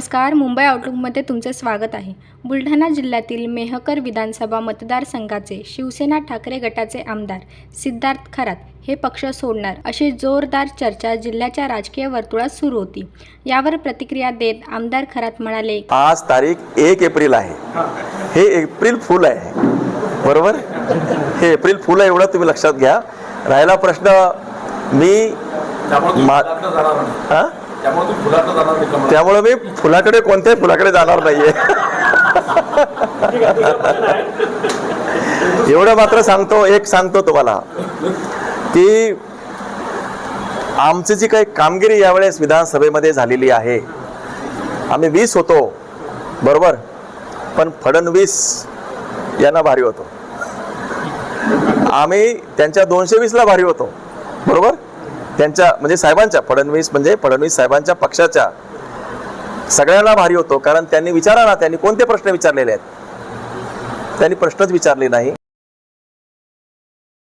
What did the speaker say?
नमस्कार मुंबई आउटलुकमध्ये तुमचे स्वागत आहे. बुलढाणा जिल्ह्यातील मेहकर विधानसभा मतदारसंघाचे शिवसेना ठाकरे गटाचे आमदार सिद्धार्थ खरात हे पक्ष सोडणार अशी जोरदार चर्चा जिल्ह्याच्या राजकीय वर्तुळात सुरू होती. यावर प्रतिक्रिया देत आमदार खरात म्हणाले आज तारीख एक एप्रिल आहे. हे एप्रिल फुल आहे. बरोबर? हे एप्रिल फुल आहे एवढं तुम्ही लक्षात घ्या. राहिला प्रश्न मी त्यामुळे तू फुलाकडे जाणार नाही कमळ त्यामुळे मी फुलाकडे कोणत्याही फुलाकडे जाणार नाहीये. एवढं मात्र सांगतो एक सांगतो तुम्हाला की आमची जी काही कामगिरी यावेळेस विधानसभेमध्ये झालेली आहे आम्ही वीस होतो बरोबर? पण फडणवीस यांना भारी होतो. आम्ही त्यांच्या दोनशे वीसला भारी होतो बरोबर? त्यांच्या म्हणजे साहेबांच्या फडणवीस म्हणजे फडणवीस साहेबांच्या पक्षाच्या सगळ्यांना भारी होतो. कारण त्यांनी विचारा ना त्यांनी कोणते प्रश्न विचारलेले आहेत? त्यांनी प्रश्नच विचारले नाही.